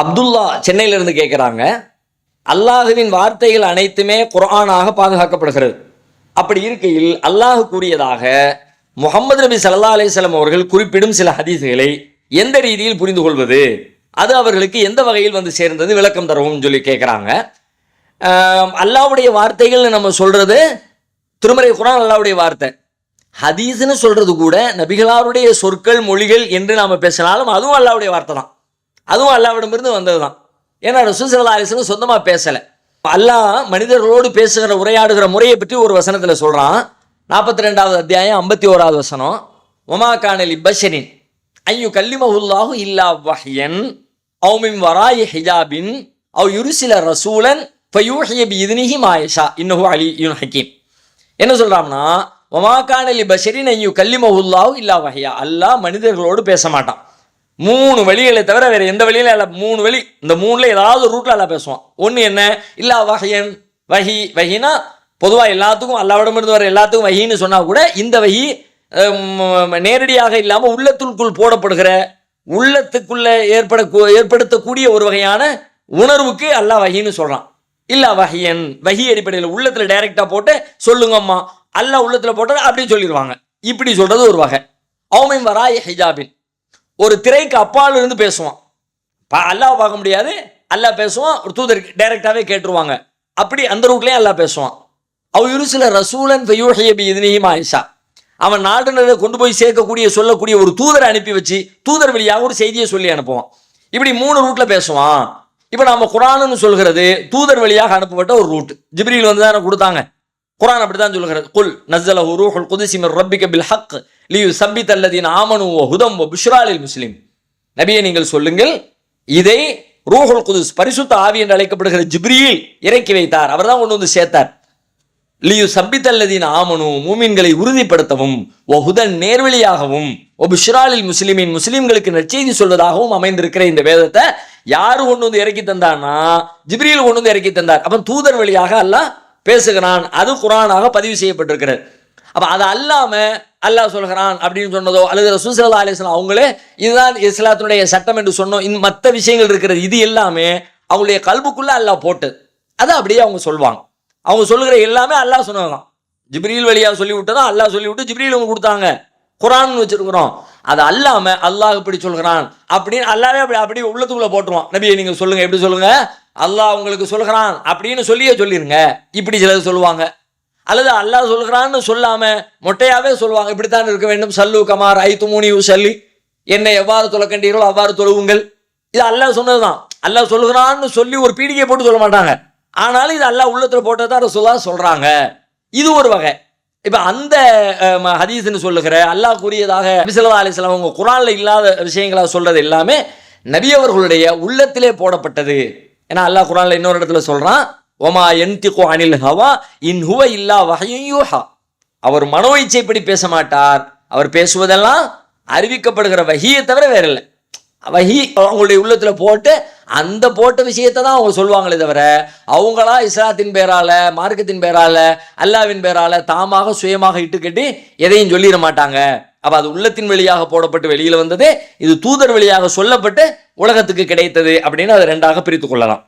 அப்துல்லா சென்னையிலிருந்து கேட்குறாங்க அல்லாஹுவின் வார்த்தைகள் அனைத்துமே குரானாக பாதுகாக்கப்படுகிறது. அப்படி இருக்கையில் அல்லாஹ் கூறியதாக முகமது நபி சல்லா அலிஸ்லாம் அவர்கள் குறிப்பிடும் சில ஹதீஸுகளை எந்த ரீதியில் புரிந்து கொள்வது? அது அவர்களுக்கு எந்த வகையில் வந்து சேர்ந்தது? விளக்கம் தரவும் சொல்லி கேட்குறாங்க. அல்லாவுடைய வார்த்தைகள்னு நம்ம சொல்றது திருமறை குரான் அல்லாவுடைய வார்த்தை. ஹதீஸ்னு சொல்றது கூட நபிகளாருடைய சொற்கள் மொழிகள் என்று நாம் பேசினாலும் அதுவும் அல்லாவுடைய வார்த்தை தான். அதுவும் அல்லாவிடமிருந்து வந்தது தான் ஏன்னா ரசூல் சல்லா சொந்தமாக பேசலை. அல்லாஹ் மனிதர்களோடு பேசுகிற உரையாடுகிற முறையை பற்றி ஒரு வசனத்தில் சொல்கிறான் நாற்பத்தி ரெண்டாவது அத்தியாயம் ஐம்பத்தி ஓராவது வசனம் ஒமா கானலி பஷரின் ஐயு கல்லிமஹுல்லாஹு இல்லா வஹ்யன் அவுமின் வராய் ஹிஜாபின் அவ் யுருசில ரசூலன் ஃபயூஹியபி இதுனிஹி மாயஷா இன்னஹு அலி யுன் ஹக்கீம். என்ன சொல்றான்னா கானலி பஷரின் ஐயு கல்லிமஹுல்லாஹு இல்லா வஹ்யா. அல்லாஹ் மனிதர்களோடு பேச மாட்டான். மூணு வழிகளை தவிர வேறு எந்த வழியில அல்ல மூணு வழி. இந்த மூணுல ஏதாவது ஒரு ரூட்ல எல்லாம் பேசுவான். ஒன்று என்ன? இல்லா வகையன் வகி வகினா பொதுவாக எல்லாத்துக்கும் அல்லாவிடமிருந்து வர எல்லாத்துக்கும் வகின்னு சொன்னால் கூட இந்த வகி நேரடியாக இல்லாமல் உள்ளத்திற்குள் போடப்படுகிற உள்ளத்துக்குள்ளே ஏற்பட ஏற்படுத்தக்கூடிய ஒரு வகையான உணர்வுக்கு அல்லாஹ் வகின்னு சொல்கிறான் இல்லா வகையன் வகி அடிப்படையில் உள்ளத்தில் டைரெக்டாக போட்டு சொல்லுங்கம்மா அல்லாஹ் உள்ளத்தில் போட்டால் அப்படின்னு சொல்லிடுவாங்க. இப்படி சொல்கிறது ஒரு வகை. அவமின் வராய் ஹிஜாபின். ஒரு திரைக்கு அப்பால் இருந்து பேசுவான். பா அல்லாஹ் பார்க்க முடியாது. அல்லாஹ் பேசுவான் ஒரு தூதர் டைரக்டாவே கேட்டுருவாங்க. அப்படி அந்த ரூட்லேயும் அல்லாஹ் பேசுவான். அவ இருசில ரசூலன் ஃபயூஹியபி இதுனியும் ஆயிஷா அவன் நாட்டினரை கொண்டு போய் சேர்க்கக்கூடிய சொல்லக்கூடிய ஒரு தூதரை அனுப்பி வச்சு தூதர் வழியாக ஒரு செய்தியை சொல்லி அனுப்புவான். இப்படி மூணு ரூட்டில் பேசுவான். இப்போ நம்ம குரானுன்னு சொல்கிறது தூதர் வழியாக அனுப்பப்பட்ட ஒரு ரூட். ஜிப்ரியில் வந்து தானே கொடுத்தாங்க. குரான் அப்படித்தான் சொல்கிறது குல் நஸ்ஸல ஹுரூஹுல் குதிசிமர் ரப்பிக பில் ஹக். லியு சப்பித் அல்லதீன் ஆமனு வ ஹுதம் புஷ்ராலில் முஸ்லீம். நபியை நீங்கள் சொல்லுங்கள் இதை ரூஹுல் குதுஸ் பரிசுத்த ஆவி என்று அழைக்கப்படுகிற ஜிப்ரியில் இறக்கி வைத்தார். அவர்தான் கொண்டு வந்து சேர்த்தார். லியு சப்பித்தல்லதீன் ஆமனு மூமின்களை உறுதிப்படுத்தவும் ஓ ஹுதன் நேர்வழியாகவும் ஓ புஷ்ராலில் முஸ்லிமின் முஸ்லிம்களுக்கு நற்செய்தி சொல்வதாகவும் அமைந்திருக்கிற இந்த வேதத்தை யாரு கொண்டு வந்து இறக்கி தந்தான்னா ஜிப்ரியில் கொண்டு வந்து இறக்கி தந்தார். அப்போ தூதர் வழியாக அல்லாஹ் பேசுகிறான். அது குரானாக பதிவு செய்யப்பட்டிருக்கிறது. அப்போ அது அல்லாமல் அல்லாஹ் சொல்கிறான் அப்படின்னு சொன்னதோ அல்லது ரசூல் அலிஸ்லாம் அவங்களே இதுதான் இஸ்லாத்தினுடைய சட்டம் என்று சொன்னோம். இந்த மற்ற விஷயங்கள் இருக்கிறது இது எல்லாமே அவங்களுடைய கல்புக்குள்ளே அல்லாஹ் போட்டது. அதை அப்படியே அவங்க சொல்லுவாங்க. அவங்க சொல்லுகிற எல்லாமே அல்லாஹ் சொன்னதான் ஜிப்ரீல் வழியாக சொல்லி விட்டதான் அல்லாஹ் சொல்லி விட்டு ஜிப்ரீல் அவங்க கொடுத்தாங்க. குரான் வச்சிருக்கிறோம். அது அல்லாம அல்லாஹ் இப்படி சொல்கிறான் அப்படின்னு அல்லாவே அப்படி அப்படி உள்ளத்துக்குள்ள போட்டுருவான். நபியை நீங்க சொல்லுங்க எப்படி சொல்லுங்க? அல்லாஹ் உங்களுக்கு சொல்கிறான் அப்படின்னு சொல்லியே சொல்லிருங்க. இப்படி சிலர் சொல்லுவாங்க. அல்லது அல்லாஹ் சொல்கிறான்னு சொல்லாம மொட்டையாவே சொல்லுவாங்க. இப்படித்தான் இருக்க வேண்டும். சல்லு கமார் ஐத்து துமுனி சல்லி என்னை எவ்வாறு தொலைக்கண்டீர்களோ அவ்வாறு தொழுவுங்கள். இது அல்லாஹ் சொன்னதுதான். அல்லாஹ் சொல்கிறான்னு சொல்லி ஒரு பீடிகை போட்டு சொல்ல மாட்டாங்க. ஆனாலும் இது அல்லாஹ் உள்ளத்துல போட்டதான் ரசூலா சொல்றாங்க. இது ஒரு வகை. இப்ப அந்த ஹதீஸ்ன்னு ம- சொல்லுகிற அல்லாஹ் கூறியதாக நபிசல்லா அலிஸ்லாம் அவங்க குரான்ல இல்லாத விஷயங்களா சொல்றது எல்லாமே நபியவர்களுடைய உள்ளத்திலே போடப்பட்டது. ஏன்னா அல்லாஹ் குரான்ல இன்னொரு இடத்துல சொல்றான் ஒமா என்திகு அனில் ஹவா இன் ஹுவ இல்லா வஹையும் யூஹா. அவர் மனோ இச்சைப்படி பேச மாட்டார். அவர் பேசுவதெல்லாம் அறிவிக்கப்படுகிற வகியை தவிர வேற இல்லை வஹி அவங்களுடைய உள்ளத்தில் போட்டு அந்த போட்ட விஷயத்தை தான் அவங்க சொல்லுவாங்களே தவிர அவங்களா இஸ்லாத்தின் பேரால மார்க்கத்தின் பேரால அல்லாவின் பேரால தாமாக சுயமாக இட்டு கட்டி எதையும் சொல்லிட மாட்டாங்க. அப்ப அது உள்ளத்தின் வழியாக போடப்பட்டு வெளியில வந்தது இது தூதர் வழியாக சொல்லப்பட்டு உலகத்துக்கு கிடைத்தது அப்படின்னு அதை ரெண்டாக பிரித்து கொள்ளலாம்.